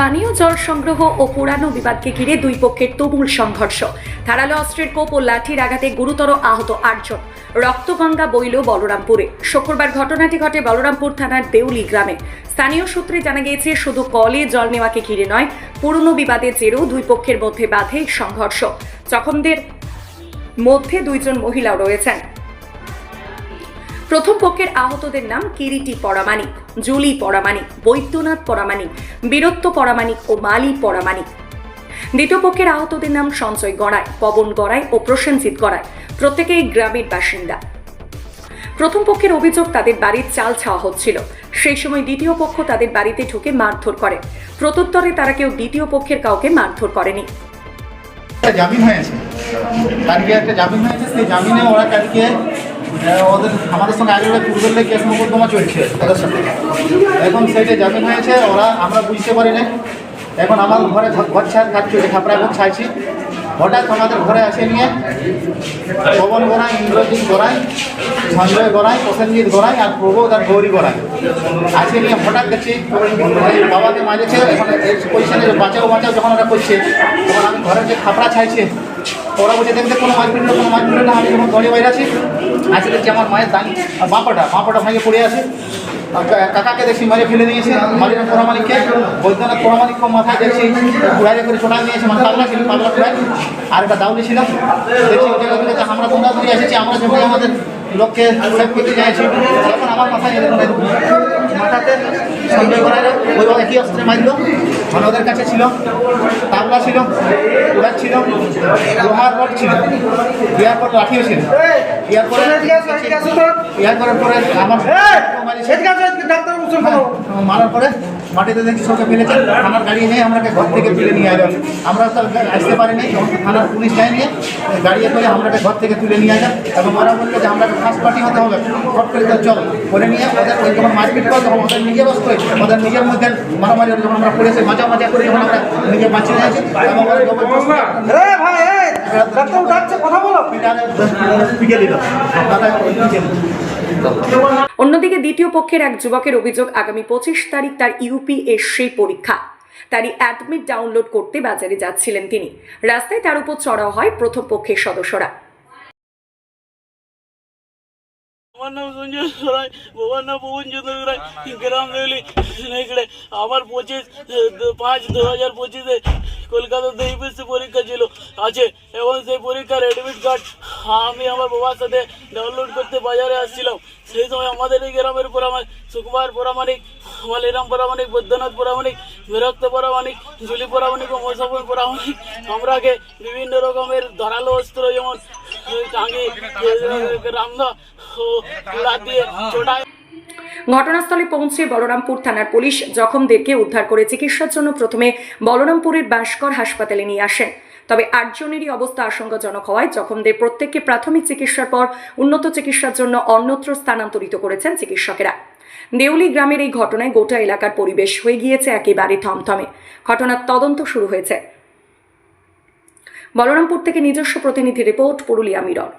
পানীয় জল সংগ্রহ ও পুরানো বিবাদকে ঘিরে দুই পক্ষের তুমুল সংঘর্ষ। ধারালো অস্ত্রের কোপ ও লাঠির আঘাতে গুরুতর আহত আটজন। রক্তগঙ্গা বইল বলরামপুরে। শুক্রবার ঘটনাটি ঘটে বলরামপুর থানার দেউলি গ্রামে। স্থানীয় সূত্রে জানা গিয়েছে, শুধু কলে জল নেওয়াকে ঘিরে নয়, পুরনো বিবাদের জেরেও দুই পক্ষের মধ্যে বাধে সংঘর্ষ। জখমদের মধ্যে দুইজন মহিলাও রয়েছেন। প্রথম পক্ষের আহতদের নাম কিরিটি পরামানিক, জুলি পরামানিক, বৈদ্যনাথ পরামানিক, বীরত্ব পরামানিক ও মালি পরামানিক। দ্বিতীয় পক্ষের আহতদের নাম সঞ্জয় গড়াই, পবন গড়াই ও প্রসেনজিৎ গড়াই, প্রত্যেকেই গ্রামের বাসিন্দা। প্রথম পক্ষের অভিযোগ তাদের বাড়ির চাল ছাওয়া হচ্ছিল। সেই সময় দ্বিতীয় পক্ষ তাদের বাড়িতে ঢুকে মারধর করে। প্রত্যুত্তরে তারা কেউ দ্বিতীয় পক্ষের কাউকে মারধর করেনি। জামিন হয়েছে। কালকে একটা জামিন হয়েছে? সেই জামিনে ওরা কালকে ওদের আমাদের সঙ্গে আগে পূর্বের কেস মোকদ্দমা চলছে ওদের সাথে। এখন সেইটা জামিন হয়েছে, ওরা আমরা বুঝতে পারি না এখন আমার ঘরে ঘর ছাড় কাজ চলছে খাপড়া ঘর ছাইছি হঠাৎ আমাদের ঘরে আসে নিয়ে পবন গড়াই ইন্দ্রজিৎ গড়াই সঞ্জয় গড়াই প্রসেনজিৎ গড়াই আর প্রবোধ আর গৌরী গড়াই আসে নিয়ে হঠাৎ দেখছি বাবাকে মাঝেছে এখন পজিশনে বাঁচাও বাঁচাও যখন ওরা করছে, তখন আমি ঘরের যে খাপড়া ছাইছে ওরা বলছে দেখতে কোনো মাছ পিটলো কোনো মাছ পিটলো না, আমি যখন দড়ি বাইরে আছি আসে দেখছি আমার মায়ের দান বাঁপাটা বাঁপাটা ভাঙে পড়ে আছে। কাকাকে দেখছি, মারে ফেলে দিয়েছে মালিনা পরামানিককে বৈদ্যনাথ পরামানিক মাথায় দেখছি ঘুরাইলে করে ছোটা নিয়েছে মানে পাগলা ছিল, পাগলা ঘুরাই আর একটা দাউলি ছিল। দেখছি ওই জায়গা থেকে আমরা তোমরা দূরে এসেছি, আমরা যখন আমাদের লোককে করতে যাইছি তখন আমার মাথায় মাথাতে সন্দেহ করার ওই একই অস্ত্রে মারল ওদের কাছে ছিল তাবলা ছিল উড়ার ছিল লোহার রড ছিল ইয়ার পর লাঠিও ছিল ইয়ার পরে ইয়ার করার পরে আমার। হ্যাঁ, মারার পরে মাটিতে দেখছি সবকে ফেলেছে, থানার গাড়ি নিয়ে আমরাকে ঘর থেকে তুলে নিয়ে আসলাম আমরা তো আসতে পারিনি থানার পুলিশ গাড়ি করে আমরাকে ঘর থেকে তুলে নিয়ে আসলাম এবং ওরা বলল যে আমরা ফার্স্ট পার্টি হতে হবে। ফট করে চল, করে নিয়ে ওদের ওই যখন মারপিট করে, তখন ওদের নিজের অস্ত্র ওদের নিজের মধ্যে মারামারি যখন আমরা পড়েছি মাজা মাজা করে যখন আমরা নিজে বাঁচিয়ে নিয়েছি, এবং ওরা অন্যদিকে দ্বিতীয় পক্ষের এক যুবকের অভিযোগ, আগামী পঁচিশ তারিখ তার ইউপিএসসি পরীক্ষা। তারই অ্যাডমিট ডাউনলোড করতে বাজারে যাচ্ছিলেন তিনি। রাস্তায় তার উপর চড়াও হয় প্রথম পক্ষের সদস্যরা। আমার নাম সঞ্জয় সরাই, বাবার নাম পবন চন্দ্র রায়, গ্রাম আমার পঁচিশ, পাঁচ, দু হাজার পঁচিশে কলকাতাতে ইউপিএসসি পরীক্ষা ছিল। আছে এবং সেই পরীক্ষার অ্যাডমিট কার্ড আমি আমার বাবার সাথে ডাউনলোড করতে বাজারে আসছিলাম। সেই সময় আমাদের এই গ্রামের পরামানিক সুকুমার পরামানিক মালিরাম পরামানিক বৈদ্যনাথ পরামানিক বিরক্ত পরামানিক জুলি পরামানিক ও মৈশাপুর পরামানিক আমরাকে বিভিন্ন রকমের ধারালো অস্ত্র যেমন টাঙ্গি রামদা ও দিয়ে চোটায় ঘটনাস্থলে পৌঁছে বলরামপুর থানার পুলিশ জখমদেরকে উদ্ধার করে চিকিৎসার জন্য প্রথমে বলরামপুরের বাঁশকর হাসপাতালে নিয়ে আসেন। তবে আটজনেরই অবস্থা আশঙ্কাজনক হওয়ায় জখমদের প্রত্যেককে প্রাথমিক চিকিৎসার পর উন্নত চিকিৎসার জন্য অন্যত্র স্থানান্তরিত করেছেন চিকিৎসকেরা। দেউলি গ্রামের এই ঘটনায় গোটা এলাকার পরিবেশ হয়ে গিয়েছে একেবারে থমথমে। ঘটনার তদন্ত শুরু হয়েছে। বলরামপুর থেকে নিজস্ব প্রতিনিধি রিপোর্ট, পুরুলিয়া মিরর।